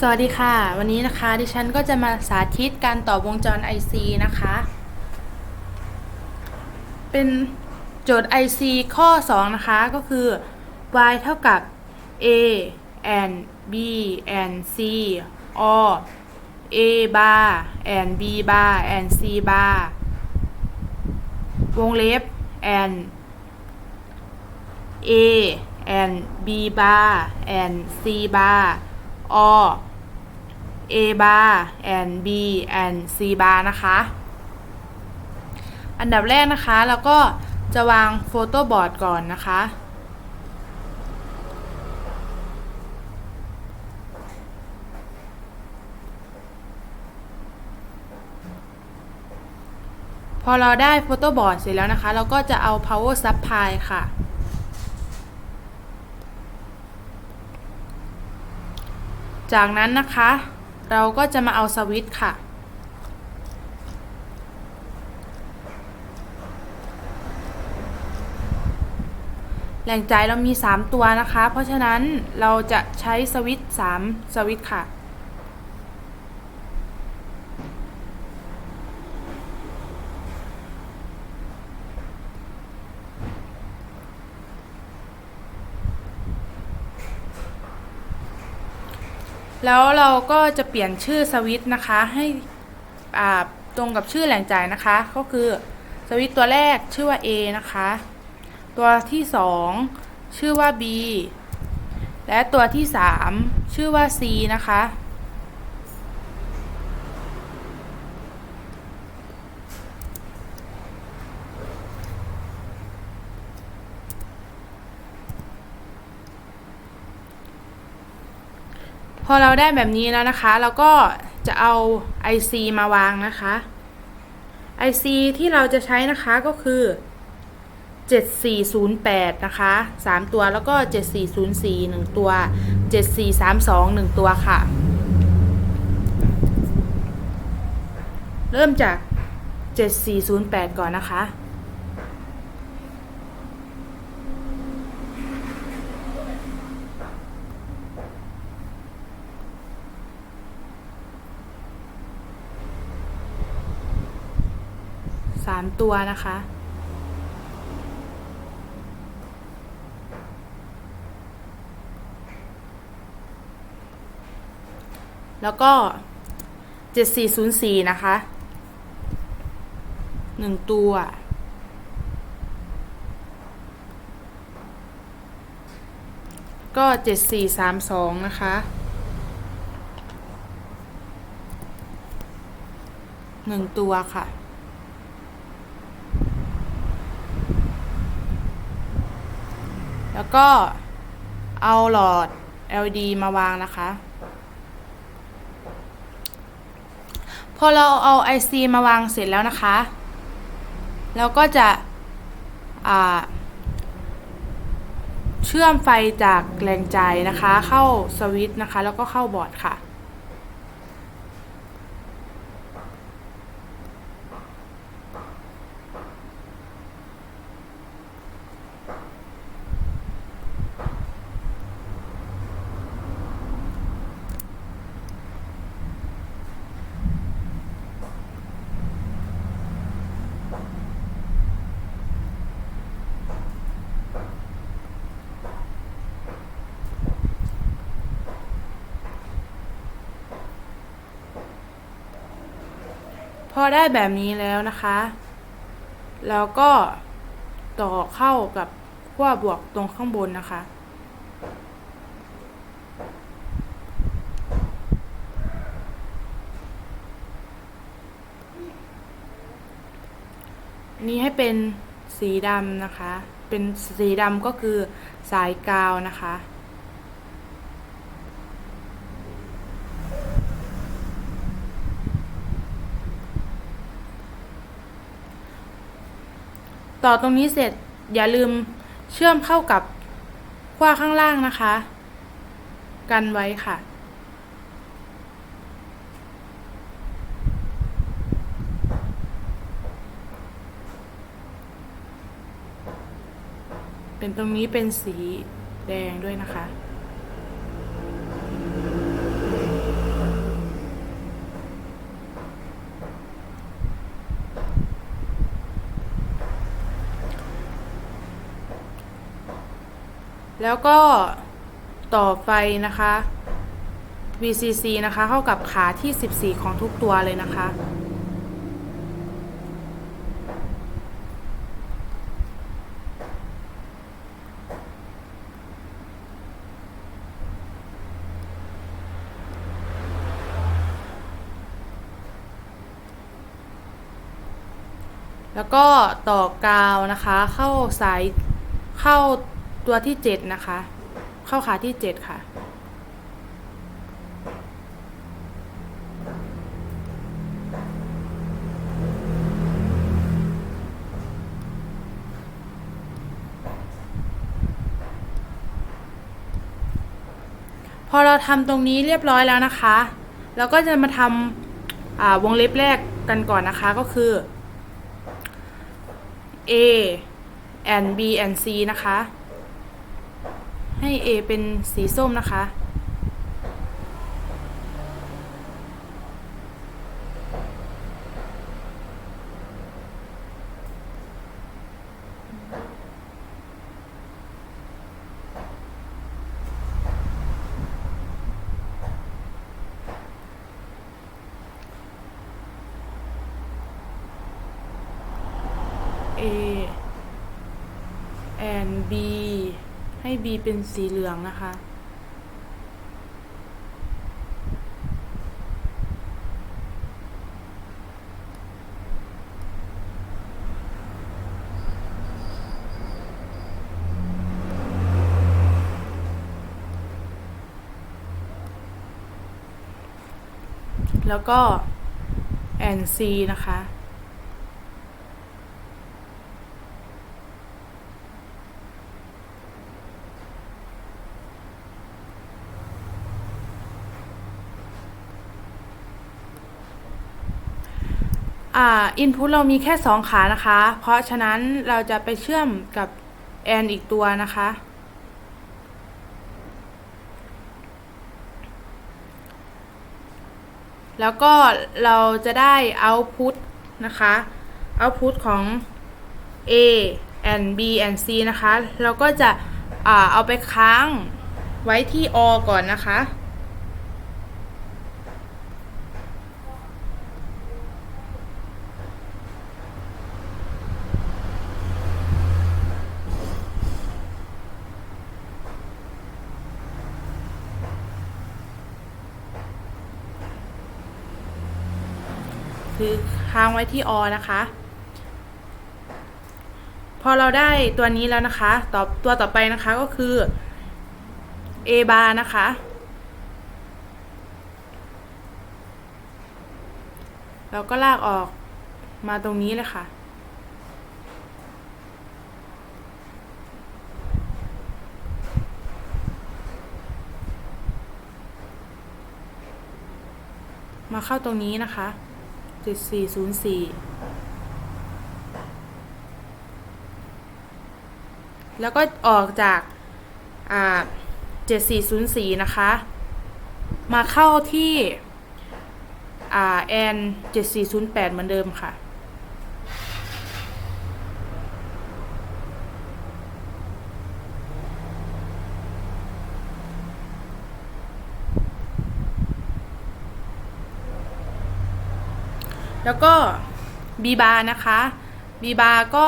สวัสดีค่ะ วันนี้นะคะดิฉันก็จะมาสาธิตการต่อวงจร IC นะคะ เป็นโจทย์ IC ข้อ 2 นะคะ ก็คือ y เท่ากับ a and b and c or a bar and b bar and c bar วงเล็บ and a and b bar and c bar or a bar and b and c bar นะคะ อันดับแรกนะคะเราก็จะวางโฟโต้บอร์ดก่อนนะคะ พอเราได้โฟโต้บอร์ดเสร็จแล้วนะคะ เราก็จะเอา power supply ค่ะ จากนั้นนะคะ เราก็จะมาเอาสวิตช์ค่ะ แหล่งจ่ายเรามี 3 ตัวนะคะ เพราะฉะนั้นเราจะใช้สวิตช์3สวิตช์ค่ะ แล้วเราก็จะเปลี่ยนชื่อสวิตช์นะคะ ให้ตรงกับชื่อแหล่งจ่ายนะคะ ก็คือสวิตช์ตัวแรกชื่อว่า A นะคะ ตัวที่ 2 ชื่อว่า B และตัวที่ 3 ชื่อว่า C นะคะ อเราได้แบบนี้แล้วนะคะ เราก็จะเอา IC มาวางนะคะ IC ที่เราจะใช้นะคะก็คือ 7408 นะคะ 3 ตัวแล้วก็ 7404 1 ตัว 7432 1 ตัวค่ะ เริ่มจาก 7408 ก่อนนะคะ สามตัวนะคะ แล้วก็เจ็ดสี่ศูนย์สี่นะคะหนึ่งตัวก็เจ็ดสี่สามสองนะคะหนึ่งตัวค่ะ แล้ว ก็เอาหลอด LED มาวางนะคะ พอเราเอา IC มาวางเสร็จแล้วนะคะเราก็จะเชื่อมไฟจากแรงจ่ายนะคะ เข้าสวิตช์นะคะ แล้วก็เข้าบอร์ดค่ะ พอได้แบบนี้แล้วนะคะเราก็ต่อเข้ากับขั้วบวกตรงข้างบนนะคะ นี้ให้เป็นสีดำนะคะ เป็นสีดำก็คือสายกาวนะคะ ต่อตรงนี้เสร็จอย่าลืมเชื่อมเข้ากับขว้าข้างล่างนะคะ กันไว้ค่ะ เป็นตรงนี้เป็นสีแดงด้วยนะคะ แล้วก็ต่อไฟนะคะ VCC นะคะ เข้ากับขาที่ 14 ของทุกตัวเลยนะคะ แล้วก็ต่อกาวนะคะ เข้าสายเข้า ตัวที่7นะคะ เข้าขาที่7ค่ะ พอเราทำตรงนี้เรียบร้อยแล้วนะคะเราก็จะมาทำาวงเล็บแรกกันก่อนนะคะก็คือ A and B and C นะคะ ให้ A เป็นสีส้มนะคะ A and B ให้ B เป็นสีเหลืองนะคะ แล้วก็ and C นะคะ อ่า input เรามีแค่สองขานะคะ เพราะฉะนั้นเราจะไปเชื่อมกับ and อีกตัวนะคะ แล้วก็เราจะได้ output นะคะ output ของ A and B and C นะคะ เราก็จะอเอาไปค้างไว้ที่ O ก่อนนะคะ ค้างไว้ที่อนะคะ พอเราได้ตัวนี้แล้วนะคะ ต่อตัวต่อไปนะคะก็คือ A bar นะคะ เราก็ลากออกมาตรงนี้เลยค่ะมาเข้าตรงนี้นะคะ 7404แล้วก็ออกจากอ่า7404นะคะ มาเข้าที่อ่าแอน7408เหมือนเดิมค่ะ แล้วก็ B bar นะคะ B bar ก็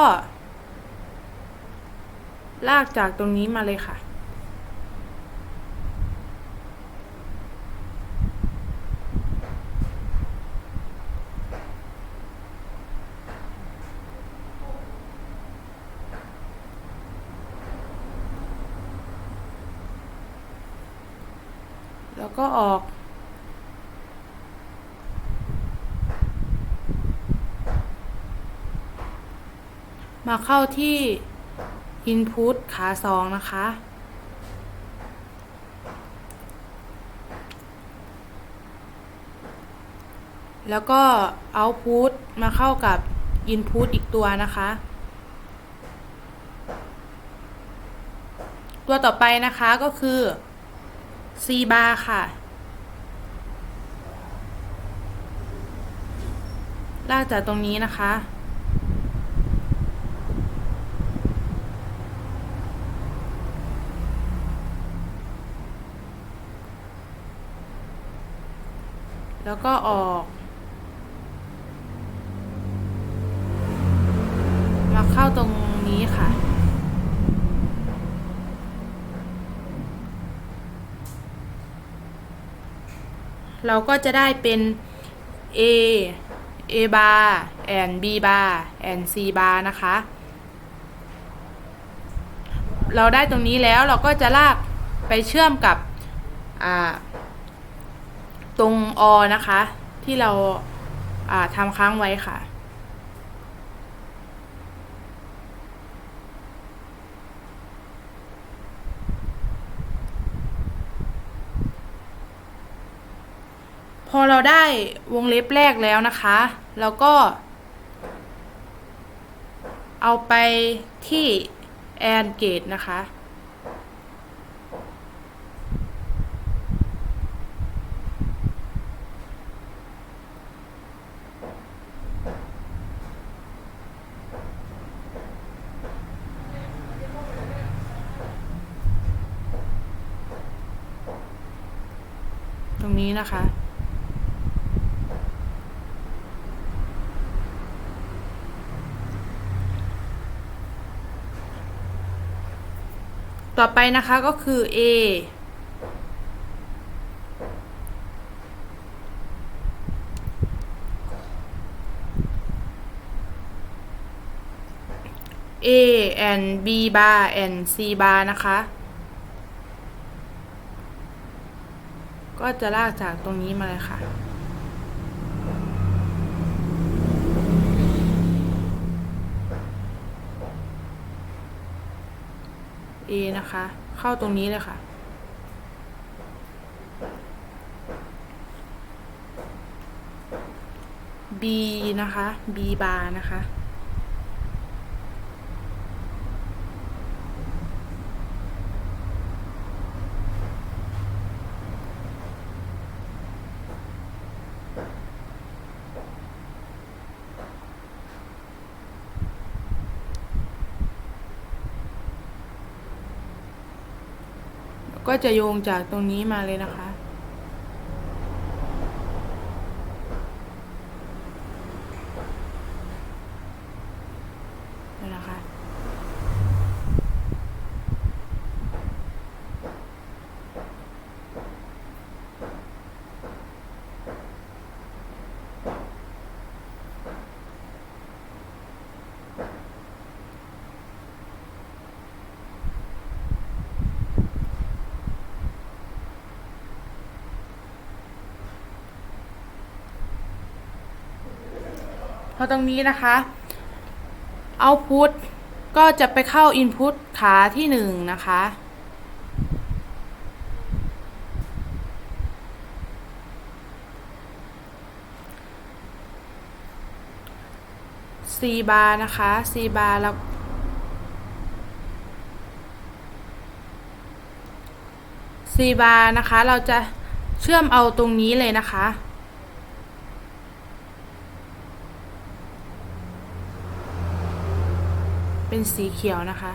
ลากจากตรงนี้มาเลยค่ะแล้วก็ออก มาเข้าที่ Input ขาสองนะคะ แล้วก็ Output มาเข้ากับ Input อีกตัวนะคะ ตัวต่อไปนะคะก็คือ C bar ค่ะ ลากจากตรงนี้นะคะ แล้วก็ออก มาเข้าตรงนี้ค่ะ เราก็จะได้เป็น A A bar and B bar and C bar นะคะ เราได้ตรงนี้แล้วเราก็จะลากไปเชื่อมกับอ่า ตรงอนะคะ ที่เราอ่าทำค้างไว้ค่ะ พอเราได้วงเล็บแรกแล้วนะคะเราก็ เอาไปที่แอนเกตนะคะ นี้นะคะ ต่อไปนะคะก็คือ A A and B bar and C bar นะคะ ก็จะลากจากตรงนี้มาเลยค่ะ A นะคะ เข้าตรงนี้เลยค่ะ B นะคะ B bar นะคะ ก็ จะโยงจากตรงนี้มาเลยนะคะ นี่นะคะ พอตรงนี้นะคะ output ก็จะไปเข้า input ขาที่หนึ่งนะคะ C bar นะคะ C bar แล้ว C bar นะคะ เราจะเชื่อมเอาตรงนี้เลยนะคะ เป็นสีเขียวนะคะ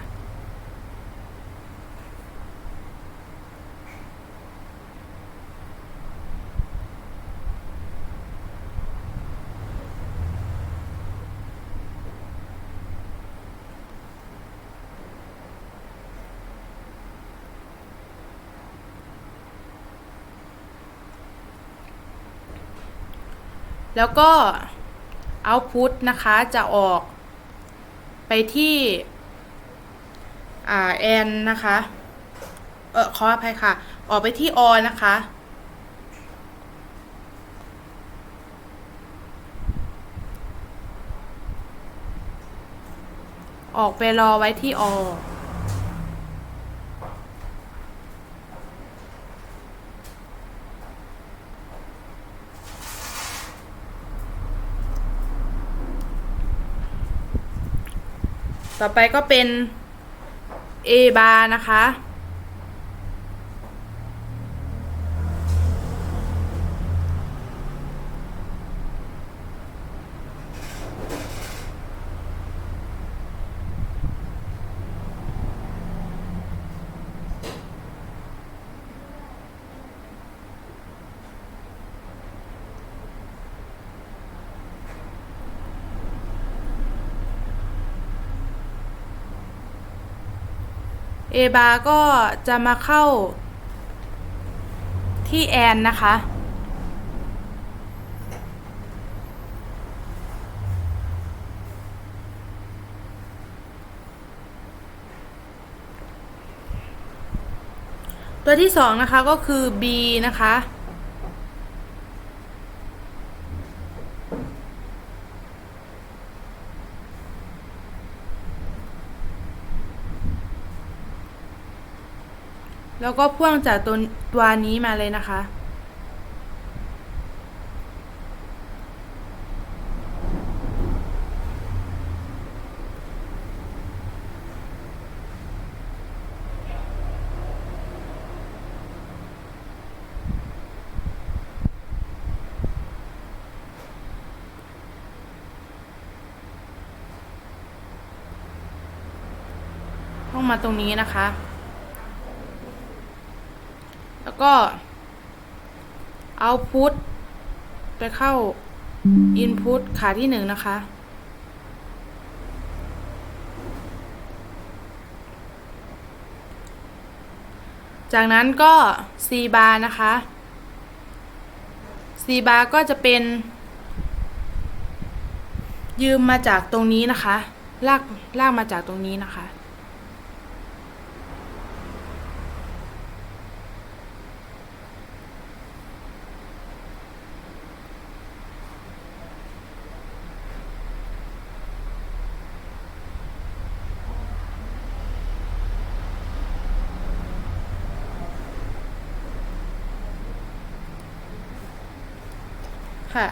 แล้วก็ output นะคะจะออก ไปที่แอนนะคะ เออขออภัยค่ะ ออกไปที่ออนะคะ ออกไปรอไว้ที่อ ต่อไปก็เป็น A bar นะคะ A bar ก็จะมาเข้าที่แอนนะคะ ตัวที่สองนะคะก็คือ B นะคะ แล้วก็พ่วงจากตัวตัวนี้มาเลยนะคะ ต้องมาตรงนี้นะคะ ก็ output ไปเข้า input ขาที่หนึ่งนะคะ จากนั้นก็ c bar นะคะ c bar ก็จะเป็น ยืมมาจากตรงนี้นะคะ ลาก ลากมาจากตรงนี้นะคะ ค่ะ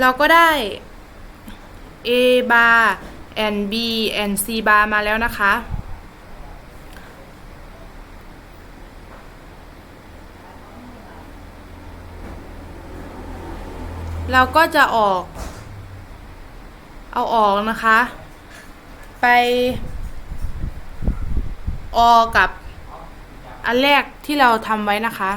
เราก็ได้ A bar and B and C bar มาแล้วนะคะ เราก็จะออก เอาออกนะคะ ไปออกับอันแรกที่เราทำไว้นะคะ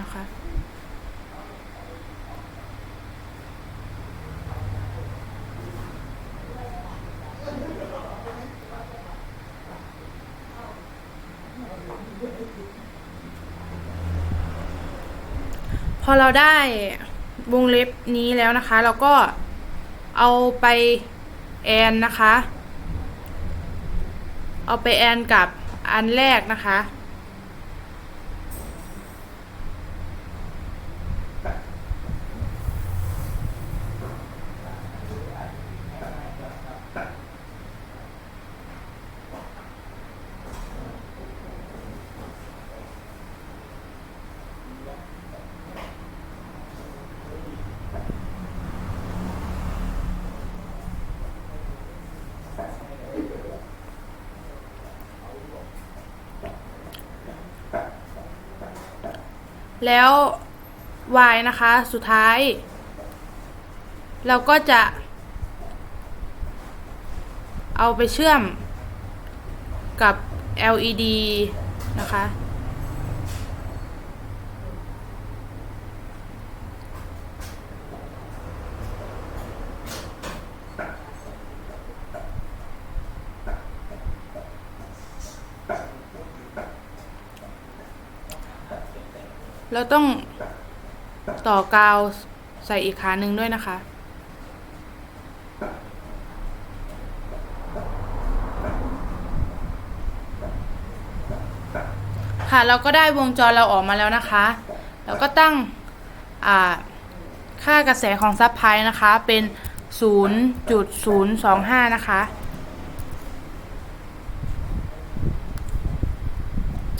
นะคะ พ อเราได้วงเล็บนี้แล้วนะคะ เราก็เอาไปแอนนะคะ เอาไปแอนกับอันแรกนะคะ แล้ว y นะคะ สุดท้าย เราก็จะ เอาไปเชื่อมกับ LED นะคะ เราต้องต่อกาวใส่อีกขาหนึ่งด้วยนะคะ ค่ะเราก็ได้วงจรเราออกมาแล้วนะคะ เราก็ตั้งค่ากระแสของซับไพนะคะเป็น 0.025 นะคะ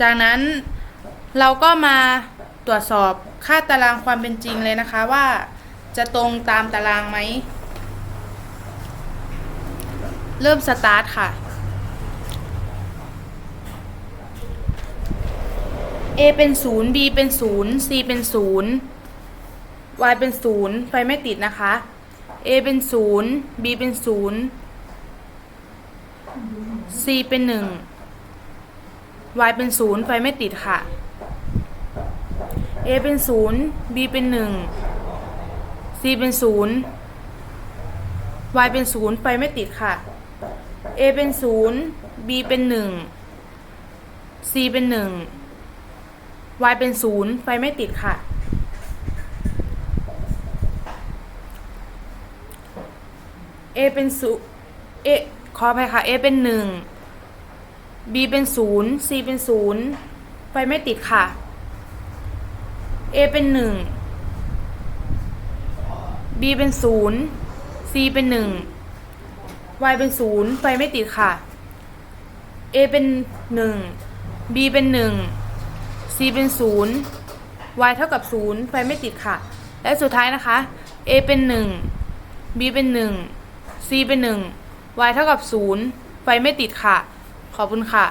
จากนั้นเราก็มา ตรวจสอบค่าตารางความเป็นจริงเลยนะคะว่าจะตรงตามตารางไหม เริ่มสตาร์ทค่ะ A เป็นศูนย์ B เป็นศูนย์ C เป็นศูนย์ Y เป็นศูนย์ไฟไม่ติดนะคะ A เป็นศูนย์ B เป็นศูนย์ C เป็นหนึ่ง Y เป็นศูนย์ไฟไม่ติดค่ะ A เป็นศูนย์ B เป็นหนึ่ง C เป็นศูนย์ Y เป็นศูนย์ไฟไม่ติดค่ะ A เป็นศูนย์ B เป็นหนึ่ง C เป็นหนึ่ง Y เป็นศูนย์ไฟไม่ติดค่ะ A เป็นศูนย์ A ขออภัยค่ะ A เป็นหนึ่ง B เป็นศูนย์ C เป็นศูนย์ไฟไม่ติดค่ะ A เป็นหนึ่ง B เป็นศูนย์ C เป็นหนึ่ง Y เป็นศูนย์ไฟไม่ติดค่ะ A เป็นหนึ่ง B เป็นหนึ่ง C เป็นศูนย์ Y เท่ากับศูนย์ไฟไม่ติดค่ะ และสุดท้ายนะคะ A เป็นหนึ่ง B เป็นหนึ่ง C เป็นหนึ่ง Y เท่ากับศูนย์ไฟไม่ติดค่ะ ขอบคุณค่ะ